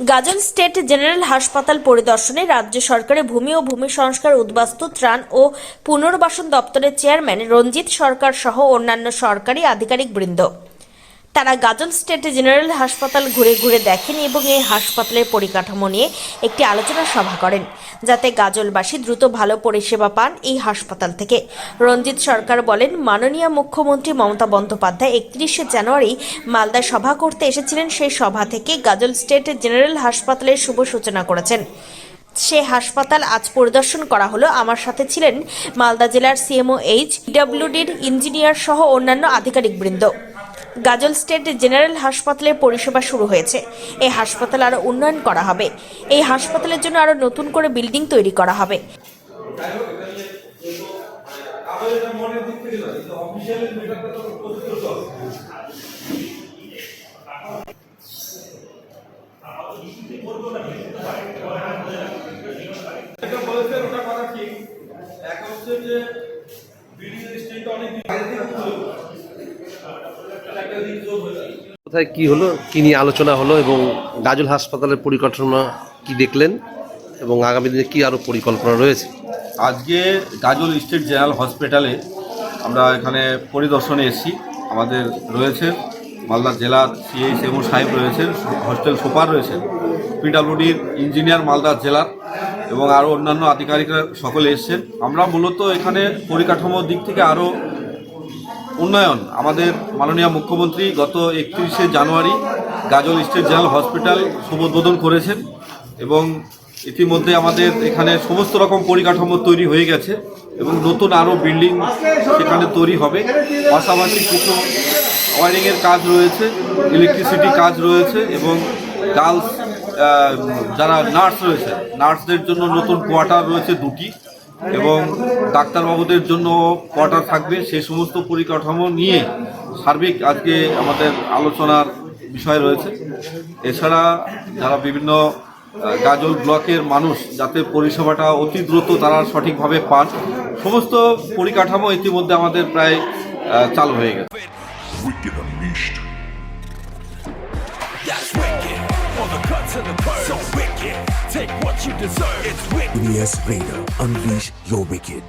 গাজল state general হাসপাতাল পরিদর্শনে রাজ্য সরকারের ভূমি ও ভূমি সংস্কার উদ্বাস্তু, ত্রাণ ও পুনর্বাসন দপ্তরের চেয়ারম্যান রঞ্জিত সরকার সহ অন্যান্য সরকারি আধিকারিক বৃন্দ তারা গাজল স্টেট জেনারেল হাসপাতাল ঘুরে ঘুরে দেখেন এবং এই হাসপাতালের পরিকাঠামো নিয়ে একটি আলোচনা সভা করেন, যাতে গাজলবাসী দ্রুত ভালো পরিষেবা পান এই হাসপাতাল থেকে। রঞ্জিত সরকার বলেন, মাননীয় মুখ্যমন্ত্রী মমতা বন্দ্যোপাধ্যায় একত্রিশে জানুয়ারি মালদায় সভা করতে এসেছিলেন। সেই সভা থেকে গাজল স্টেট জেনারেল হাসপাতালের শুভ সূচনা করেছেন। সে হাসপাতাল আজ পরিদর্শন করা হলো। আমার সাথে ছিলেন মালদা জেলার সিএমও এইচ ডাব্লিউডির ইঞ্জিনিয়ার সহ অন্যান্য আধিকারিকবৃন্দ। গাজল স্টেট জেনারেল হাসপাতালের পরিষেবা শুরু হয়েছে। এই হাসপাতাল আরও উন্নয়ন করা হবে। এই হাসপাতালের জন্য আরও নতুন করে বিল্ডিং তৈরি করা হবে। যে বিল্ডিং এর স্টেজটা অনেক দিন আগে থেকে ছিল একটা দিন যোগ হয়েছে কোথায় কি হলো, কি নিয়ে আলোচনা হলো এবং গাজল হাসপাতালের পরিকল্পনা কি দেখলেন এবং আগামী দিনে কি আরও পরিকল্পনা রয়েছে? আজকে গাজল স্টেট জেনারেল হসপিটালে আমরা এখানে পরিদর্শনে এসেছি। আমাদের রয়েছে মালদা জেলার সিএইচ এমও সাহেব রয়েছেন হস্টেল সুপার রয়েছেন পিডাব্লিউডির ইঞ্জিনিয়ার মালদা জেলার এবং আরও অন্যান্য আধিকারিকরা সকলে এসছেন। আমরা মূলত এখানে পরিকাঠামোর দিক থেকে আরও উন্নয়ন। আমাদের মাননীয় মুখ্যমন্ত্রী গত একত্রিশে জানুয়ারি গাজল স্টেট জেনারেল হসপিটাল শুভ উদ্বোধন করেছেন এবং ইতিমধ্যে আমাদের এখানে সমস্ত রকম পরিকাঠামো তৈরি হয়ে গেছে এবং নতুন আরও বিল্ডিং সেখানে তৈরি হবে। পাশাপাশি কিছু ওয়ারিংয়ের কাজ রয়েছে ইলেকট্রিসিটি কাজ রয়েছে এবং গার্লস যারা নার্স রয়েছে, নার্সদের জন্য নতুন কোয়ার্টার রয়েছে দুটি। এবং ডাক্তারবাবুদের জন্য কোয়ার্টার থাকবে সেই সমস্ত পরিকাঠামো নিয়ে সার্বিক আজকে আমাদের আলোচনার বিষয় রয়েছে এছাড়া যারা বিভিন্ন গাজল ব্লকের মানুষ যাতে পরিষেবাটা অতি দ্রুত তারা সঠিকভাবে পান সমস্ত পরিকাঠামো ইতিমধ্যে আমাদের প্রায় চালু হয়ে গেছে. That's wicked. For the cuts and the curves. So wicked. Take what you deserve. It's wicked. EBS Vader, unleash your wicked.